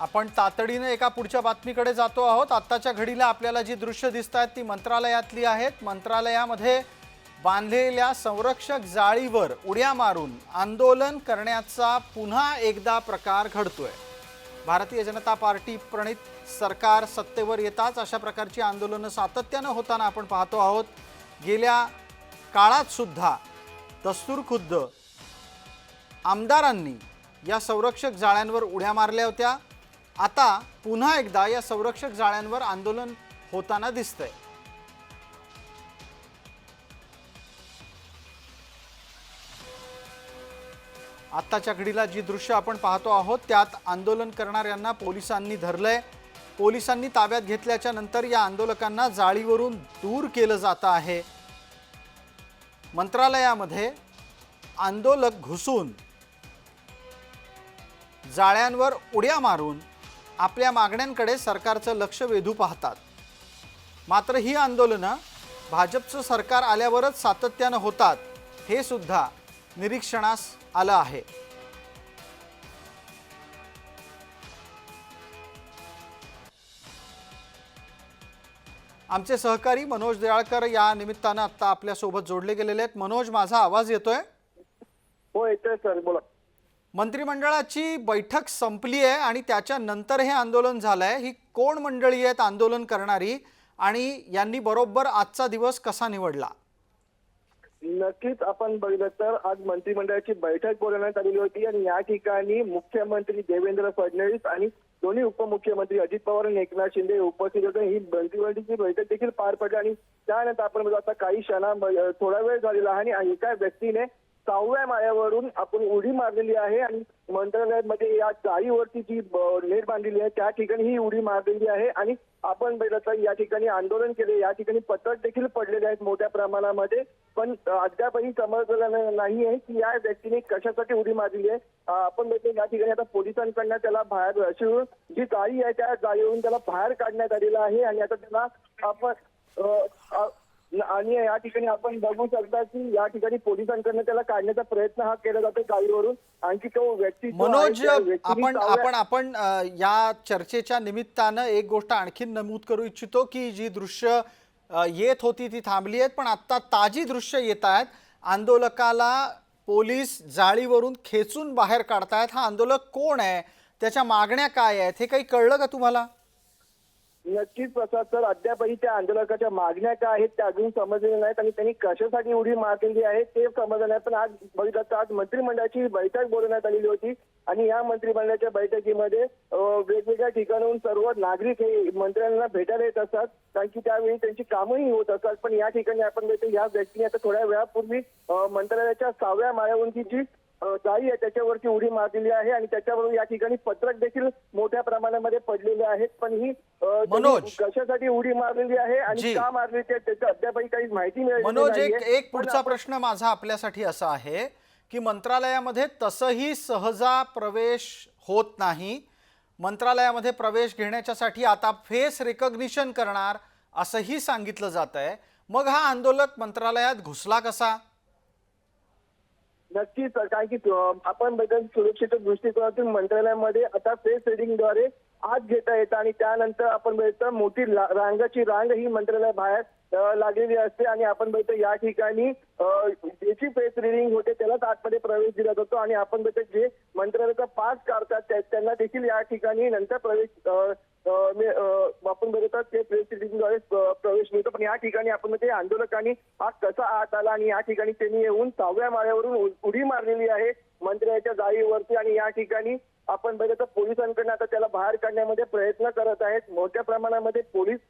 आपण तातडीने एका पुढच्या बातमीकडे जातो आहोत. आत्ताच्या घडीला आपल्याला जी दृश्य दिसत आहेत ती मंत्रालयातली आहेत. मंत्रालयामध्ये बांधलेल्या संरक्षक जाळीवर उड्या मारून आंदोलन करण्याचा पुन्हा एकदा प्रकार घडतोय. भारतीय जनता पार्टी प्रणित सरकार सत्तेवर येताच अशा प्रकारची आंदोलनं सातत्यानं होताना आपण पाहतो आहोत. गेल्या काळात सुद्धा दस्तूर खुद्द आमदारांनी या संरक्षक जाळ्यांवर उड्या मारल्या होत्या. आता पुन्हा एकदा या संरक्षक जाळ्यांवर आंदोलन होताना दिसतंय. आत्ताच्या घडीला जी दृश्य आपण पाहतो आहोत त्यात आंदोलन करणाऱ्यांना पोलिसांनी धरलंय. पोलिसांनी ताब्यात घेतल्याच्या नंतर या आंदोलकांना जाळीवरून दूर केलं जातं आहे. मंत्रालयामध्ये आंदोलक घुसून जाळ्यांवर उड्या मारून आपल्या मागण्यांकडे सरकारचं लक्ष वेधू पाहतात. मात्र ही आंदोलनं भाजपचं सरकार आल्यावरच सातत्यानं होतात हे सुद्धा निरीक्षणास आलं आहे. आमचे सहकारी मनोज देळकर या निमित्तानं आता आपल्यासोबत जोडले गेलेले आहेत. मनोज माझा आवाज येतोय? हो येतोय सर. बोला. मंत्रिमंडळाची बैठक संपली आहे आणि त्याच्यानंतर हे आंदोलन झालंय. ही कोण मंडळी आहेत आंदोलन करणारी आणि यांनी बरोबर आजचा दिवस कसा निवडला? नक्कीच आपण बघितलं तर आज मंत्रिमंडळाची बैठक बोलवण्यात आलेली होती आणि या ठिकाणी मुख्यमंत्री देवेंद्र फडणवीस आणि दोन्ही उपमुख्यमंत्री अजित पवार आणि एकनाथ शिंदे उपस्थित होते. ही मंत्रिमंडळाची बैठक देखील पार पडली आणि त्यानंतर आपण आता काही क्षणा थोडा वेळ झालेला आहे आणि एका व्यक्तीने सहाव्या माळ्यावरून आपण उडी मारलेली आहे आणि मंत्रालयामध्ये या जाळीवरती जी ब- नेट बांधलेली आहे त्या ठिकाणी ही उडी मारलेली आहे आणि आपण बघितलं तर या ठिकाणी आंदोलन केले या ठिकाणी पत्रक देखील पडलेले आहेत मोठ्या प्रमाणामध्ये. पण अद्यापही समजलं नाही- नाही आहे की या व्यक्तीने कशासाठी उडी मारलेली आहे. आपण बघतो या ठिकाणी आता पोलिसांकडनं त्याला बाहेर शिवून जी जाळी आहे त्या जाळीवरून त्याला बाहेर काढण्यात आलेलं आहे आणि आता त्याला आपण आणि या ठिकाणी आपण बघू शकता की या ठिकाणी पोलिसांकडनं त्याला काढण्याचा प्रयत्न हा केला जातो गाडीवरून. आणखी तो व्यक्ती मनोज आपण आपण आपण या चर्चेच्या निमित्तानं एक गोष्ट आणखीन नमूद करू इच्छितो की जी दृश्य येत होती ती थांबली आहेत पण आत्ता ताजी दृश्य येत आहेत. आंदोलकाला पोलीस जाळीवरून खेचून बाहेर काढतायत. हा आंदोलक कोण आहे? त्याच्या मागण्या काय आहेत? हे काही कळलं का तुम्हाला? नक्कीच प्रसाद सर अद्यापही त्या आंदोलकाच्या मागण्या काय आहेत त्या अजून समजलेल्या नाहीत आणि त्यांनी कशासाठी उडी मारलेली आहे ते समजलं नाही. पण आज बघितलं तर आज मंत्रिमंडळाची बैठक बोलवण्यात आलेली होती आणि या मंत्रिमंडळाच्या बैठकीमध्ये वेगवेगळ्या ठिकाणाहून सर्व नागरिक हे मंत्र्यांना भेटायला येत असतात. कारण की त्यावेळी त्यांची कामही होत असतात. पण या ठिकाणी आपण या व्यक्तीने आता थोड्या वेळापूर्वी मंत्रालयाच्या सहाव्या माळ्यावरची जी जाळी आहे त्याच्यावरती उडी मारलेली आहे आणि त्याच्याबरोबर या ठिकाणी पत्रक देखील मोठ्या प्रमाणामध्ये पडलेले आहेत पण ही मनोज. कशासाठी उडी मारलेली आहे. आणि का मारली ते त्याचं अद्यापही काही माहिती मिळाली मनोज एक. एक पुढचा प्रश्न माझा आपल्यासाठी असा आहे की मंत्रालयामध्ये तसंही सहजा प्रवेश होत नाही मंत्रालयामध्ये प्रवेश घेण्याच्यासाठी आता फेस रिकग्निशन करणार असंही सांगितलं जात आहे मग हा आंदोलक मंत्रालयात घुसला कसा नक्कीच कारण की आपण बघत सुरक्षेच्या दृष्टिकोनातून मंत्रालयामध्ये आता फेस रिडिंगद्वारे आत घेता येतं आणि त्यानंतर आपण बघितलं मोठी रांगाची रांग ही मंत्रालया बाहेर लागलेली असते आणि आपण बघितलं या ठिकाणी ज्याची फेस रिडिंग होते त्यालाच आतमध्ये प्रवेश दिला जातो आणि आपण बघितलं जे मंत्रालयाचा पास काढतात त्यांना देखील या ठिकाणी नंतर प्रवेश आपण बघतात ते प्रेस रिलीजद्वारे प्रवेश मिळतो. पण या ठिकाणी आपण या आंदोलकांनी हा कसा आत आला आणि या ठिकाणी त्यांनी येऊन सहाव्या माळ्यावरून उडी मारलेली आहे मंत्र्याच्या जाळीवरती. आणि या ठिकाणी आपण बघत पोलिसांकडनं आता त्याला बाहेर काढण्यामध्ये प्रयत्न करत आहेत. मोठ्या प्रमाणामध्ये पोलीस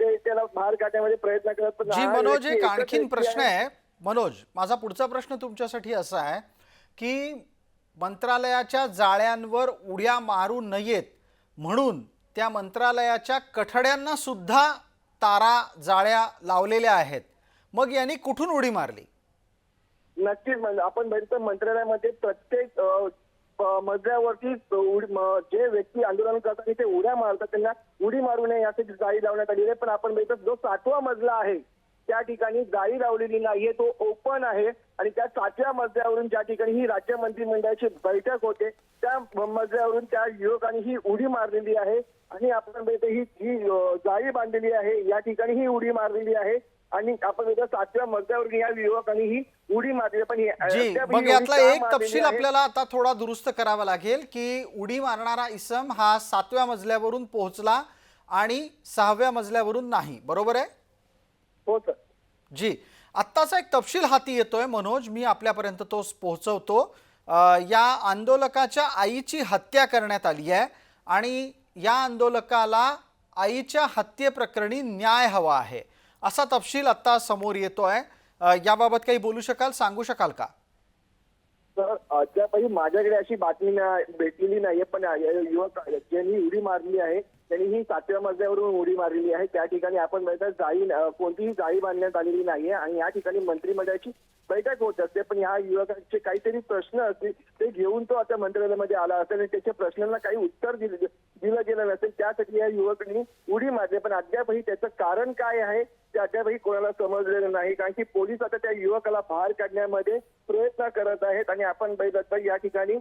ते त्याला बाहेर काढण्यामध्ये प्रयत्न करत पण मनोज एक आणखीन प्रश्न आहे. मनोज माझा पुढचा प्रश्न तुमच्यासाठी असा आहे की मंत्रालयाच्या जाळ्यांवर उड्या मारू नयेत म्हणून त्या मंत्रालयाच्या कठड्यांना सुद्धा तारा जाळ्या लावलेल्या आहेत. मग यांनी कुठून उडी मारली? नक्कीच म्हणजे आपण बघितलं मंत्रालयामध्ये प्रत्येक मजल्यावरती उडी- जे व्यक्ती आंदोलन करतात ते उड्या मारतात त्यांना उडी मारू नये यासाठी जाळी लावण्यात आली आहे. पण आपण बघितलं जो सातवा मजला आहे त्या ठिकाणी जाळी लावलेली नाहीये तो ओपन आहे. आणि त्या सातव्या मजल्यावरून ज्या ठिकाणी ही राज्य मंत्रिमंडळाची बैठक होते त्या मजल्यावरून त्या युवकांनी ही उडी मारलेली आहे. आणि आपण ही जी जाळी बांधलेली आहे. या ठिकाणी ही उडी मारलेली आहे. आणि आपण सातव्या मजल्यावरून या युवकांनी ही उडी मारली. पण मग यातला एक तपशील? आपल्याला आता थोडा दुरुस्त करावा लागेल की उडी मारणारा इसम हा सातव्या मजल्यावरून पोहोचला आणि सहाव्या मजल्यावरून नाही. बरोबर आहे? हो सर जी. आत्ताचा एक तपशील हाती येतोय मनोज. मी आपल्यापर्यंत तो पोहोचवतो. या आंदोलकाच्या आईची हत्या करण्यात आली आहे आणि या आंदोलकाला आईच्या हत्येप्रकरणी न्याय हवा आहे. असा तपशील आत्ता समोर येतोय. अ, याबाबत काही बोलू शकाल सांगू शकाल का? तर अद्यापही माझ्याकडे अशी बातमी भेटलेली नाहीये पण युवक ज्यांनी उडी मारली आहे त्यांनी ही सातव्या मजल्यावरून उडी मारलेली आहे. त्या ठिकाणी आपण बघितलं जाळी कोणतीही जाळी बांधण्यात आलेली नाहीये आणि या ठिकाणी मंत्रिमंडळाची बैठक होत असते. पण या युवकांचे काहीतरी प्रश्न असतील ते घेऊन तो आता मंत्रालयामध्ये आला असेल आणि त्याच्या प्रश्नांना काही उत्तर दिलं दिलं गेलं नसेल त्यासाठी या युवकांनी उडी मारली. पण अद्यापही त्याचं कारण काय आहे ते अद्यापही कोणाला समजलेलं नाही. कारण की पोलीस आता त्या युवकाला बाहेर काढण्यामध्ये प्रयत्न करत आहेत आणि आपण बघितलं तर या ठिकाणी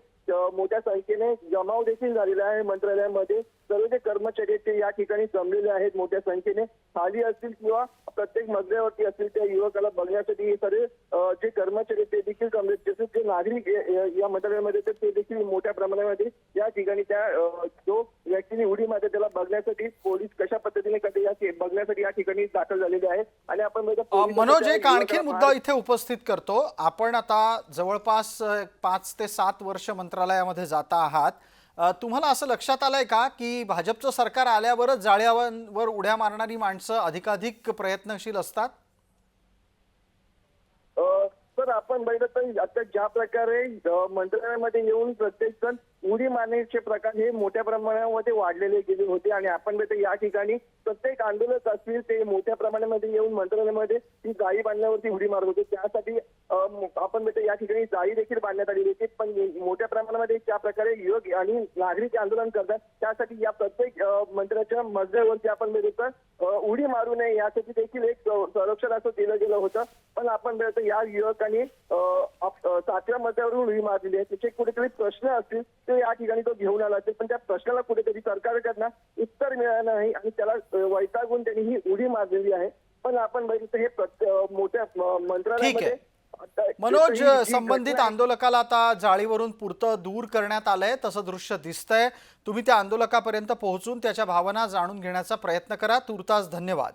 मोठ्या संख्येने जमाव देखील झालेला आहे मंत्रालयामध्ये. सर्व जे कर्मचारी आहेत ते या ठिकाणी जमलेले आहेत मोठ्या संख्येने. खाली असतील किंवा प्रत्येक मजल्यावरती असतील त्या युवकाला बघण्यासाठी हे सर्व जे कर्मचारी ते देखील जमले तसेच जे नागरिक या- या- या मंत्रालयामध्ये आहेत, ते देखील मोठ्या प्रमाणामध्ये या ठिकाणी त्या जो व्यक्तीने उडी मारते त्याला बघण्यासाठी पोलीस कशा पद्धतीने करते या बघण्यासाठी या ठिकाणी दाखल झालेले आहेत. आणि आपण मनोज एक आणखी मुद्दा इथे उपस्थित करतो. आपण आता जवळपास पाच ते सात वर्ष मंत्रालयामध्ये जाता आहात. तुम्हाला असं लक्षात आलंय का की भाजपचं सरकार आल्यावरच जाळ्यावर उड्या मारणारी माणसं अधिकाधिक प्रयत्नशील असतात? सर आपण बघितलं तर आता ज्या प्रकारे मंत्रालयामध्ये येऊन प्रत्येक जण उडी मारण्याचे प्रकार हे मोठ्या प्रमाणामध्ये वाढलेले गेले होते आणि आपण बघितलं या ठिकाणी प्रत्येक आंदोलक असतील ते मोठ्या प्रमाणामध्ये येऊन मंत्रालयामध्ये ती जाळी बांधण्यावरती उडी मारत होते. त्यासाठी आपण बघितलं या ठिकाणी जाळी देखील बांधण्यात आली होती. पण मोठ्या प्रमाणामध्ये ज्या प्रकारे युवक आणि नागरिक आंदोलन करतात त्यासाठी या प्रत्येक मंत्र्याच्या मजल्यावरती आपण बघितलं उडी मारू नये यासाठी देखील एक संरक्षण असं दिलं गेलं होतं. पण आपण बघितलं या युवकांनी सातव्या मजल्यावरून उडी मारलेली आहे. त्याचे कुठेतरी प्रश्न असतील ते या ठिकाणी तो घेऊन आला असेल. पण त्या प्रश्नाला कुठेतरी सरकारकडनं उत्तर मिळालं नाही आणि त्याला वैतागून त्यांनी ही उडी मारलेली आहे. पण आपण बघितलं हे मोठ्या मंत्रालयामध्ये मनोज संबंधित आंदोलकाला आता जाळीवरून पुरतं दूर करण्यात आलंय. तसं दृश्य दिसतंय. तुम्ही त्या आंदोलकापर्यंत पोहोचून त्याच्या भावना जाणून घेण्याचा प्रयत्न करा. तुर्तास धन्यवाद.